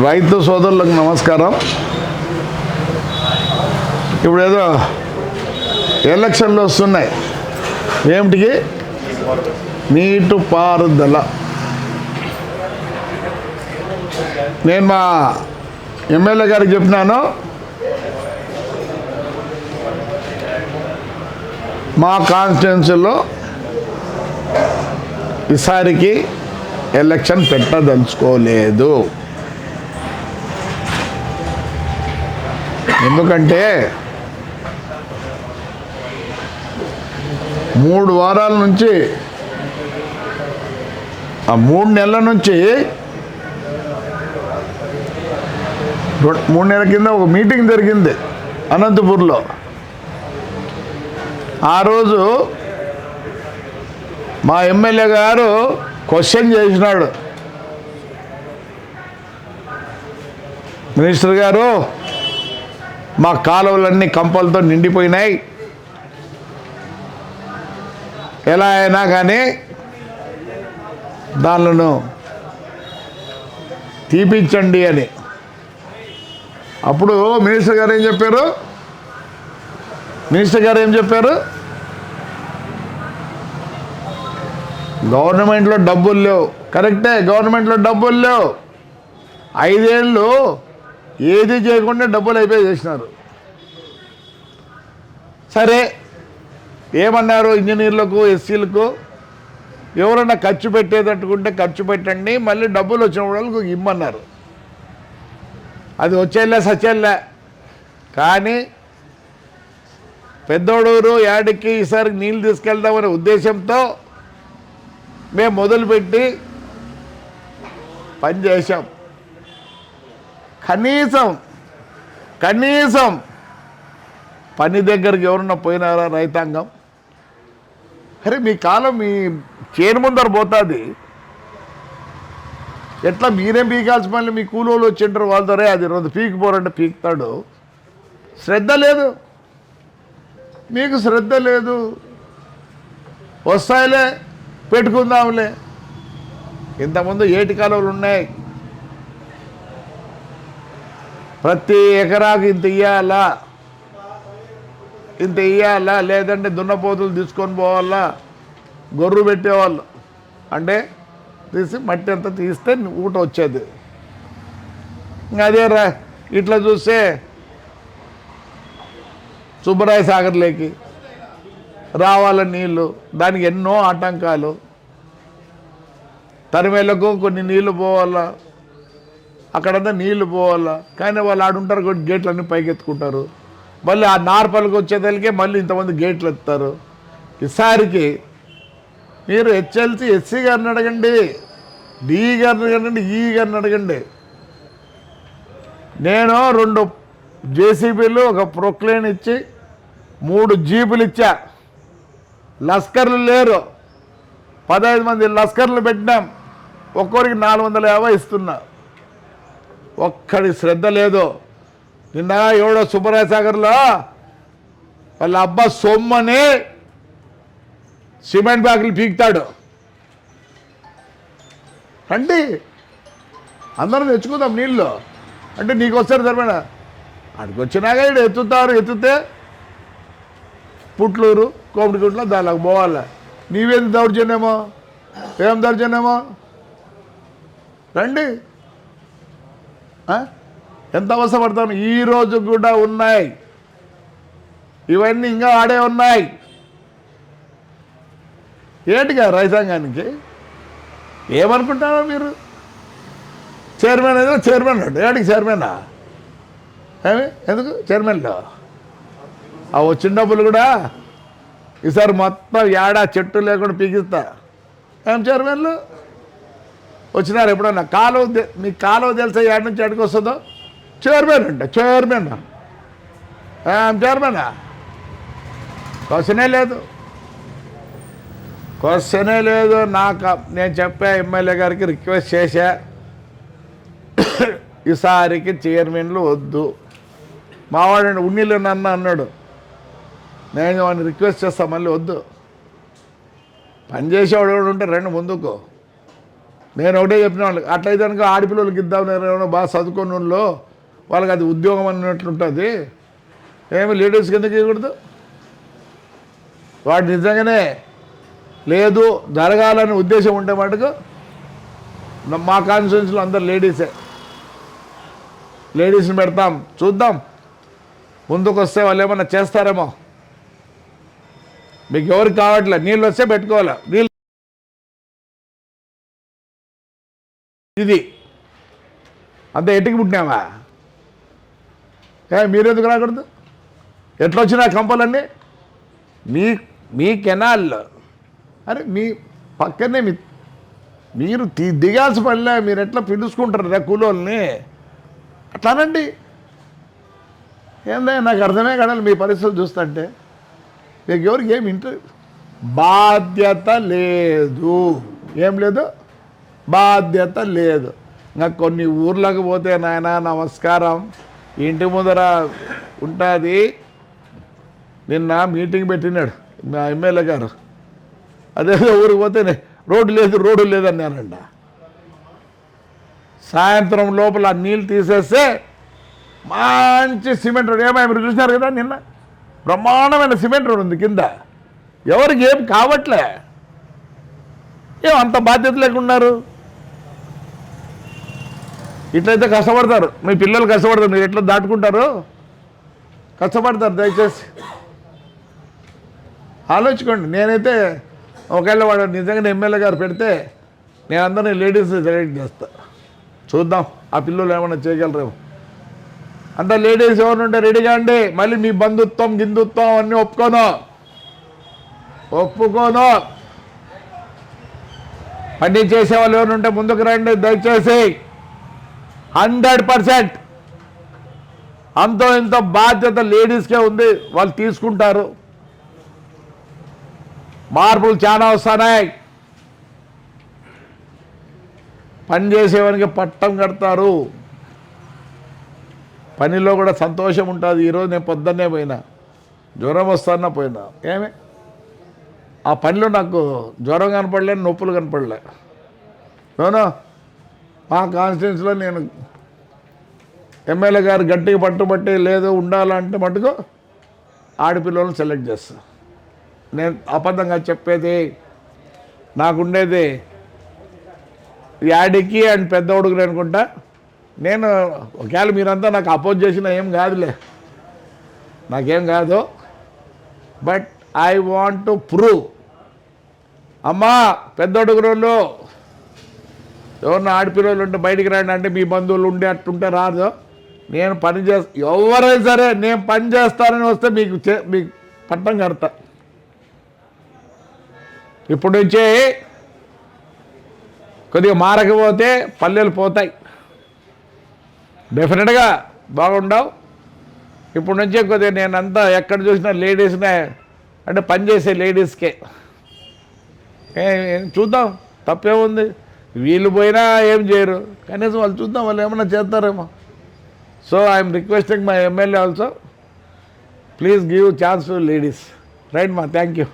రైతు సోదరులకు నమస్కారం. ఇప్పుడు ఏదో ఎలక్షన్లు వస్తున్నాయి. ఏమిటికి? నీటి పారుదల. నేను మా ఎమ్మెల్యే గారికి చెప్పినాను మా కాన్స్టిట్యున్సీలో ఈసారికి ఎలక్షన్ పెట్టదలుచుకోలేదు. ఎందుకంటే మూడు వారాల నుంచి ఆ మూడు నెలల నుంచి మూడు నెలల కింద ఒక మీటింగ్ జరిగింది అనంతపూర్లో. ఆ రోజు మా ఎమ్మెల్యే గారు క్వశ్చన్ చేసినాడు. మినిస్టర్ గారు మా కాలువలన్నీ కంపలతో నిండిపోయినాయి. ఎలా అయినా కానీ దానిలను తీపించండి అని. అప్పుడు మినిస్టర్ గారు ఏం చెప్పారు? మినిస్టర్ గారు ఏం చెప్పారు? గవర్నమెంట్లో డబ్బులు లేవు. కరెక్టే గవర్నమెంట్లో డబ్బులు లేవు. ఐదేళ్ళు ఏది చేయకుండా డబ్బులు అయిపోయి చేసినారు. సరే ఏమన్నారు ఇంజనీర్లకు ఎస్సీలకు? ఎవరైనా ఖర్చు పెట్టేటట్టుకుంటే ఖర్చు పెట్టండి మళ్ళీ డబ్బులు వచ్చిన వాళ్ళకు ఇమ్మన్నారు. అది వచ్చేలే సచ్చేలే. కానీ పెద్దోడూరు యాడికి ఈసారి నీళ్ళు తీసుకెళ్దామనే ఉద్దేశంతో మేము మొదలుపెట్టి పని చేశాం. కనీసం కనీసం పని దగ్గరికి ఎవరన్నా పోయినారా రైతాంగం? అరే మీ కాలం మీ చేను ముందర పోతుంది. ఎట్లా మీరేం పీకాల్సి మళ్ళీ మీ కూలోళ్ళు వచ్చింటారు వాళ్ళతో అది రెండు పీకిపోరంటే పీకుతాడు. శ్రద్ధ లేదు. మీకు శ్రద్ధ లేదు. వస్తాయిలే పెట్టుకుందాంలే. ఇంతకుముందు ఏటి కాలువలు ఉన్నాయి? ప్రతి ఎకరాకు ఇంత ఇయ్యాలా? ఇంత ఇయ్యాలా? లేదంటే దున్నపోతులు తీసుకొని పోవాలా? గొర్రు పెట్టేవాళ్ళు. అంటే తీసి మట్టి అంతా తీస్తే ఊట వచ్చేది. ఇంకా అదే రా ఇట్లా చూస్తే సుబ్బరాయ సాగర్లోకి రావాల నీళ్ళు దానికి ఎన్నో ఆటంకాలు. తరిమేలకు కొన్ని నీళ్ళు పోవాలా? అక్కడంతా నీళ్ళు పోవాలా? కానీ వాళ్ళు ఆడుంటారు కొన్ని గేట్లన్నీ పైకెత్తుకుంటారు. మళ్ళీ ఆ నార్పల్కి వచ్చేదానికే మళ్ళీ ఇంతమంది గేట్లు ఎత్తారు ఈసారికి మీరు హెచ్ఎల్సి ఎస్సీ గారిని అడగండి డి గారిని అడగండి ఈ గారిని అడగండి. నేను రెండు జేసీబీలు ఒక ప్రొక్లేన్ ఇచ్చి మూడు జీపులు ఇచ్చా. లస్కర్లు లేరు. పదహైదు మంది లస్కర్లు పెట్టినాం. ఒక్కొరికి నాలుగు వందల యాభై ఇస్తున్నా. ఒక్కడి శ్రద్ధ లేదు. నిన్న ఎవడో సుబ్బరాయ సాగర్లో వాళ్ళ అబ్బా సొమ్మని సిమెంట్ బ్యాగులు పీకుతాడు. రండి. అందరం తెచ్చుకుందాం నీళ్ళు. అంటే నీకు వస్తారు సరిపడా అడికి వచ్చినాక ఇక్కడ ఎత్తుతారు ఎత్తుతే పుట్లూరు కోమిడిగుంట్లో దానికి పోవాలి. నీవేది దౌర్జన్యమో? ఏం దౌర్జన్యమో? రండి. ఎంత అవసరపడతాను ఈ రోజు కూడా ఉన్నాయి. ఇవన్నీ ఇంకా ఆడే ఉన్నాయి. ఏంటిగా రైతాంగానికి? ఏమనుకుంటారో మీరు? చైర్మన్ ఏదో చైర్మన్ అండి ఏడికి చైర్మనా? ఏమి? ఎందుకు? చైర్మన్లో? ఆ వచ్చిన డబ్బులు కూడా? ఈసారి మొత్తం ఏడా చెట్టు లేకుండా పీకిస్తా. ఏం చైర్మన్లు? వచ్చినారు ఎప్పుడన్నా? కాలువ మీ మీకు కాలువ తెలిసే ఏడు నుంచి ఎక్కడికి వస్తుందో? చైర్మన్ అంట చైర్మన్ చైర్మనా క్వశ్చనే లేదు. క్వశ్చనే లేదు. నాకు నేను చెప్పా ఎమ్మెల్యే గారికి రిక్వెస్ట్ చేశా. ఈసారికి చైర్మన్లు వద్దు. మావాడు ఉన్నీళ్ళు నన్ను అన్నాడు. నేను వాడిని రిక్వెస్ట్ చేస్తా మళ్ళీ వద్దు. పనిచేసేవాడు ఎవడు ఉంటే రండి ముందుకు. నేను ఒకటే చెప్పిన వాళ్ళకి అట్లయితే కనుక ఆడపిల్లలకి ఇద్దాం నేను బాగా చదువుకున్న వాళ్ళు వాళ్ళకి అది ఉద్యోగం అన్నట్లుంటుంది ఏమి లేడీస్ కిందకి ఇవ్వకూడదు. వాడు నిజంగానే లేదు జరగాలని ఉద్దేశం ఉంటే మటుకు మా కాన్స్టిట్యూన్సీలో అందరు లేడీసే లేడీస్ని పెడతాం చూద్దాం. ముందుకు వస్తే వాళ్ళు ఏమన్నా చేస్తారేమో. మీకు ఎవరికి కావట్లే నీళ్ళు వస్తే పెట్టుకోవాలి? నీళ్ళు ఇది. అంత ఎట్టుకి పుట్టినామా ఏ మీరెందుకు రాకూడదు? ఎట్లా వచ్చినా కంపలన్నీ? మీ మీ కెనాల్. అరే మీ పక్కనే మీ మీరు దిగాల్సి పనిలే మీరు ఎట్లా పిలుచుకుంటారు రే కూలోల్ని? అట్లానండి. ఏందే నాకు అర్థమే కడాలి మీ పరిస్థితులు చూస్తుంటే. మీకు ఎవరికి ఏమి ఇంటర్ బాధ్యత లేదు. ఏం లేదు? బాధ్యత లేదు. ఇంకా కొన్ని ఊర్లకు పోతే నాయన నమస్కారం. ఇంటి ముందర ఉంటుంది. నిన్న మీటింగ్ పెట్టినాడు మా ఎమ్మెల్యే గారు. అదే ఊరికి పోతేనే రోడ్డు లేదు రోడ్డు లేదన్నానంట సాయంత్రం లోపల నీళ్ళు తీసేస్తే మంచి సిమెంట్ రోడ్. ఏమో మీరు చూసినారు కదా నిన్న? బ్రహ్మాండమైన సిమెంట్ రోడ్ ఉంది కింద. ఎవరికి ఏం కావట్లే. ఏం అంత బాధ్యత లేకున్నారు ఇట్లయితే కష్టపడతారు. మీ పిల్లలు కష్టపడతారు. మీరు ఎట్లా దాటుకుంటారు? కష్టపడతారు దయచేసి. ఆలోచించుకోండి. నేనైతే ఒకవేళ వాడు నిజంగా ఎమ్మెల్యే గారు పెడితే నేను అందరినీ లేడీస్ సెలెక్ట్ చేస్తా. చూద్దాం. ఆ పిల్లలు ఏమైనా చేయగలరేమో. అంతా లేడీస్ ఎవరుంటే రెడీగా అండి. మళ్ళీ మీ బంధుత్వం గిందుత్వం అన్నీ ఒప్పుకోను. ఒప్పుకోను. పని చేసేవాళ్ళు వాళ్ళు ఎవరుంటే ముందుకు రండి దయచేసి. Hundred percent. అంతో ఇంత బాధ్యత లేడీస్కే ఉంది వాళ్ళు తీసుకుంటారు. మార్పులు చాలా వస్తున్నాయి. పని చేసేవానికి పట్టం కడతారు. పనిలో కూడా సంతోషం ఉంటుంది. ఈరోజు నేను పొద్దున్నే పోయినా జ్వరం వస్తానా పోయినా. ఏమి? ఆ పనిలో నాకు జ్వరం కనపడలే నొప్పులు కనపడలే. అవునా మా కాన్స్టిట్యున్సీలో నేను ఎమ్మెల్యే గారు గట్టిగా పట్టుబట్టి లేదు ఉండాలంటే మటుకు ఆడపిల్లలను సెలెక్ట్ చేస్తా. నేను అబద్ధంగా చెప్పేది నాకుండేది యాడికి అండ్ పెద్ద ఉడుకులు అనుకుంటా నేను ఒకవేళ మీరంతా నాకు అపోజ్ చేసిన ఏం కాదులే. నాకేం కాదు. But I want to prove. అమ్మా పెద్ద అడుగురోళ్ళు ఎవరిన ఆడపిల్లలు ఉంటే బయటికి రండి అంటే మీ బంధువులు ఉండే అట్టుంటే రాదు. నేను పని చేస్తా ఎవరైనా సరే నేను పని చేస్తానని వస్తే మీకు మీకు పట్టం కడతా. ఇప్పుడు నుంచి కొద్దిగా మారకపోతే పల్లెలు పోతాయి. డెఫినెట్గా బాగుండవు. ఇప్పుడు నుంచే కొద్దిగా నేను అంతా ఎక్కడ చూసినా లేడీస్నే అంటే పనిచేసే లేడీస్కే. చూద్దాం. తప్పేముంది? వీళ్ళు పోయినా ఏం చేయరు. కనీసం వాళ్ళు చూద్దాం వాళ్ళు ఏమైనా చేస్తారేమో. So I'm requesting my MLA also please give chance to ladies right మా థ్యాంక్ యూ